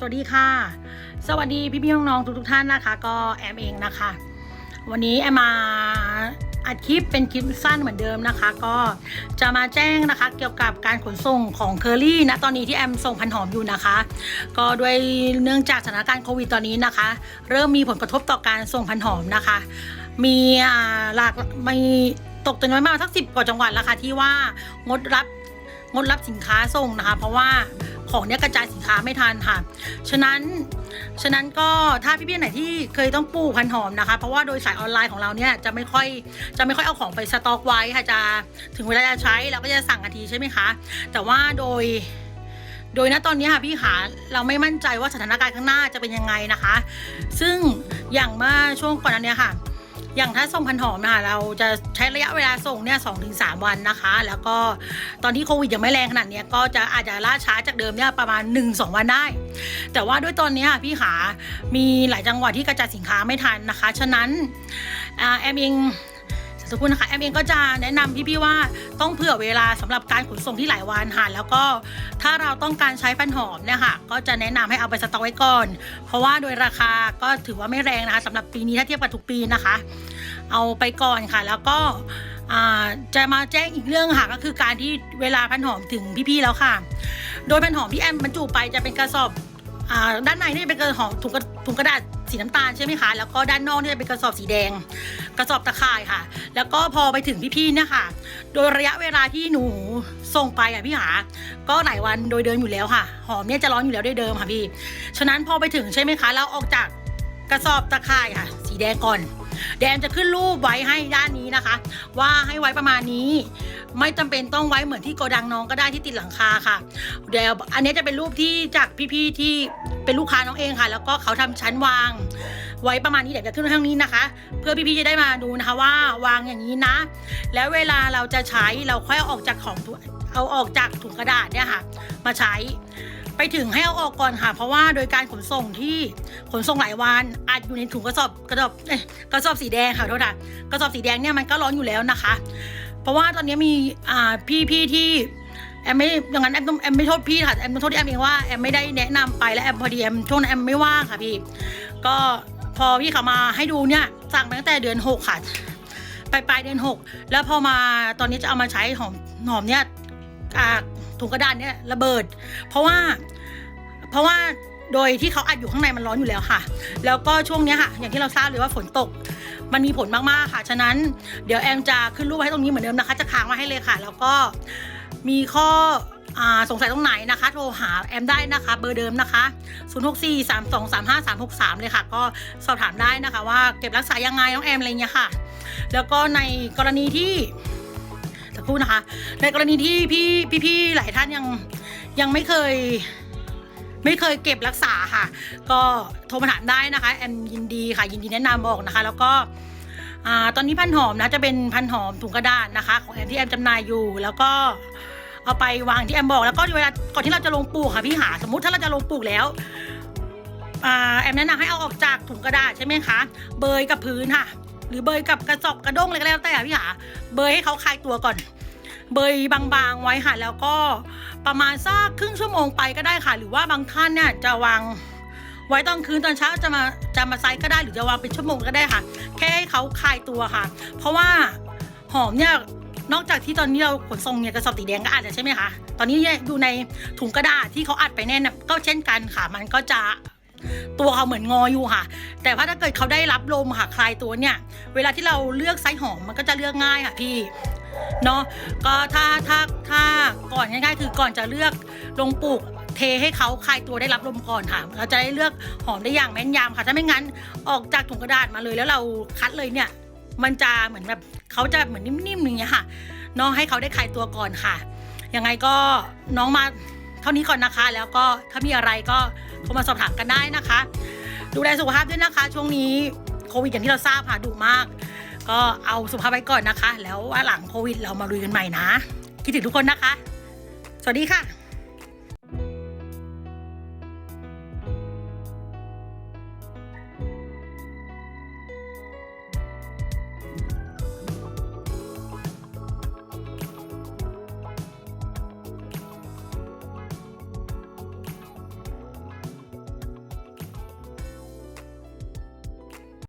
สวัสดีค่ะ สวัสดีพี่พี่น้องๆทุกทุกๆท่านนะคะ ก็แอมเองนะคะ วันนี้แอมมาอัดคลิปเป็นคลิปสั้นเหมือนเดิมนะคะ ก็จะมาแจ้งนะคะเกี่ยวกับการขนส่งของเคอรี่นะตอนนี้ที่แอมส่งพันหอมอยู่นะคะ ก็ด้วยเนื่องจากสถานการณ์โควิดตอนนี้นะคะ เริ่มมีผลกระทบต่อการส่งพันหอมนะคะ มีหลากมีตกตัวน้อยมากสักสิบกว่าจังหวัดแล้วค่ะที่ว่างดรับงดรับสินค้าส่งนะคะ เพราะว่า ของเนี้ยกระจายสินค้าไม่ทันค่ะ ฉะนั้นฉะนั้นก็ถ้าพี่ๆไหนที่เคยต้องปลูกพันหอมนะคะ เพราะว่าโดยสายออนไลน์ของเราเนี่ยจะไม่ค่อยจะไม่ค่อยเอาของไปสต็อกไว้ค่ะจะถึงเวลาจะใช้เราก็จะสั่งทันทีใช่ไหมคะ แต่ว่าโดยโดยณตอนนี้ค่ะพี่ขาเราไม่มั่นใจว่าสถานการณ์ข้างหน้าจะเป็นยังไงนะคะ ซึ่งอย่างเมื่อช่วงก่อนอันเนี้ยค่ะ อย่างถ้าส่งพันหอมนะคะเราจะใช้ระยะเวลาส่งเนี่ยสองถึงสามวันนะคะ แล้วก็ตอนที่โควิดยังไม่แรงขนาดนี้ก็จะอาจจะล่าช้าจากเดิมเนี่ยประมาณ 1-2 วันได้ แต่ว่าด้วยตอนนี้พี่ขามีหลายจังหวัดที่กระจายสินค้าไม่ทันนะคะ ฉะนั้นแอมเอง สักครู่นะคะแอมเองก็จะแนะนำพี่ๆว่าต้องเผื่อเวลาสำหรับการขนส่งที่หลายวันค่ะแล้วก็ถ้าเราต้องการใช้พันหอมเนี่ยค่ะก็จะแนะนำให้เอาไปสต็อกไว้ก่อน เพราะว่าโดยราคาก็ถือว่าไม่แรงนะคะสำหรับปีนี้ถ้าเทียบกับทุกปีนะคะ เอาไปก่อนค่ะ แล้วก็จะมาแจ้งอีกเรื่องค่ะก็คือการที่เวลาพันหอมถึงพี่ๆแล้วค่ะ โดยพันหอมที่แอมบรรจุไปจะเป็นกระสอบอด้านในนี่เป็นกระสอบถุงกระถุงกระดาษ สีน้ำตาลใช่ไหมคะ แล้วก็ด้านนอกนี่จะเป็นกระสอบสีแดง กระสอบตะข่ายค่ะ แล้วก็พอไปถึงพี่ๆเนี่ยค่ะ โดยระยะเวลาที่หนูส่งไปอะพี่หา ก็หลายวันโดยเดิมอยู่แล้วค่ะ หอมเนี่ยจะร้อนอยู่แล้วด้วยเดิมค่ะพี่ ฉะนั้นพอไปถึงใช่ไหมคะ เราออกจากกระสอบตะข่ายค่ะ สีแดงก่อน แดมจะขึ้นรูปไว้ให้ด้านนี้นะคะ ว่าให้ไว้ประมาณนี้ ไม่จำเป็นต้องไว้เหมือนที่โกดังน้องก็ได้ที่ติดหลังคาค่ะเดี๋ยวอันนี้จะเป็นรูปที่จากพี่ๆที่เป็นลูกค้าน้องเองค่ะ แล้วก็เขาทำชั้นวาง ไว้ประมาณนี้เดี๋ยวจะขึ้นข้างนี้นะคะ เพื่อพี่ๆจะได้มาดูนะคะว่าวางอย่างนี้นะ แล้วเวลาเราจะใช้เราค่อยเอาออกจากของเอาออกจากถุงกระดาษเนี่ยค่ะ มาใช้ไปถึงให้เอาออกก่อนค่ะ เพราะว่าโดยการขนส่งที่ขนส่งหลายวันอาจอยู่ในถุงกระสอบกระสอบกระสอบสีแดงค่ะโทษค่ะกระสอบสีแดงเนี่ยมันก็ร้อนอยู่แล้วนะคะ ราะว่าตอนนี้มีอ่าพี่พี่ๆที่แอมไม่อย่างนั้นแอมต้องแอมไม่โทษพี่ค่ะแอมต้องโทษที่แอมเองว่าแอมไม่ได้แนะนำไปและแอมพอดีแอมช่วงนั้นแอมไม่ว่างค่ะพี่ ก็พอพี่เขามาให้ดูเนี่ยสั่งไปตั้งแต่เดือนหกค่ะปลายปลายเดือนหกแล้วพอมาตอนนี้จะเอามาใช้หอมหอมเนี่ยถุงกระดาษเนี่ยระเบิด เพราะว่าเพราะว่าโดยที่เขาอัดอยู่ข้างในมันร้อนอยู่แล้วค่ะ แล้วก็ช่วงนี้ค่ะ อย่างที่เราทราบเลยว่าฝนตก มันมีผลมากๆค่ะ ฉะนั้นเดี๋ยวแอมจะขึ้นรูปไว้ให้ตรงนี้เหมือนเดิมนะคะ จะค้างไว้ให้เลยค่ะ แล้วก็มีข้ออสงสัยตรงไหนนะคะ โทรหาแอมได้นะคะเบอร์เดิมนะคะ 0 6 4 3 2 3 5 3 6 3 เลยค่ะ ก็สอบถามได้นะคะว่าเก็บรักษายังไงน้องแอมอะไรเงี้ยค่ะ แล้วก็ในกรณีที่สักครู่นะคะ ในกรณีที่พี่พี่ๆหลายท่านยังยังไม่เคย ไม่เคยเก็บรักษาค่ะ ก็โทรมาถามได้นะคะ แอมยินดีค่ะ ยินดีแนะนำบอกนะคะ แล้วก็ตอนนี้พันหอมนะจะเป็นพันหอมถุงกระดาษนะคะ ของแอมที่แอมจำหน่ายอยู่ แล้วก็เอาไปวางที่แอมบอกแล้วก็เวลาก่อนที่เราจะลงปลูกค่ะพี่หาสมมุติถ้าเราจะลงปลูกแล้วอแอมแนะนำให้เอาออกจากถุงกระดาษใช่ไหมคะ เบยกับพื้นค่ะ หรือเบยกับกระสอบกระด้งอะไรก็แล้วแต่ค่ะพี่หาเบยให้เขาคลายตัวก่อน เบยบางๆไว้ค่ะแล้วก็ ประมาณสักครึ่งชั่วโมงไปก็ได้ค่ะ หรือว่าบางท่านเนี่ยจะวางไว้ตอนคืนตอนเช้าจะมาจะมาไซส์ก็ได้หรือจะวางเป็นชั่วโมงก็ได้ค่ะ แค่ให้เขาคลายตัวค่ะ เพราะว่าหอมเนี่ยนอกจากที่ตอนนี้เราขนส่งเนี่ยกระสอบสีแดงก็อัดแล้วใช่ไหมคะ ตอนนี้เนี่ยอยู่ในถุงกระดาษที่เขาอัดไปแน่นก็เช่นกันค่ะ มันก็จะตัวเขาเหมือนงออยู่ค่ะ แต่ว่าถ้าเกิดเขาได้รับลมค่ะคลายตัวเนี่ย เวลาที่เราเลือกไซส์หอมมันก็จะเลือกง่ายค่ะพี่ เนาะก็ถ้าถ้าถ้าก่อนง่ายๆคือก่อนจะเลือกลงปลูกเทให้เขาคลายตัวได้รับลมก่อนค่ะเราจะได้เลือกหอมได้อย่างแม่นยำค่ะ ถ้าไม่งั้นออกจากถุงกระดาษมาเลยแล้วเราคัดเลยเนี่ย มันจะเหมือนแบบเขาจะเหมือนนิ่มๆอย่างเงี้ยค่ะเนาะให้เขาได้คลายตัวก่อนค่ะ ยังไงก็น้องมาเท่านี้ก่อนนะคะ แล้วก็ถ้ามีอะไรก็โทรมาสอบถามกันได้นะคะ ดูแลสุขภาพด้วยนะคะ ช่วงนี้โควิดอย่างที่เราทราบค่ะดุมาก ก็เอาสุขภาพไว้ก่อนนะคะ แล้วว่าหลังโควิดเรามาลุยกันใหม่นะ คิดถึงทุกคนนะคะ สวัสดีค่ะ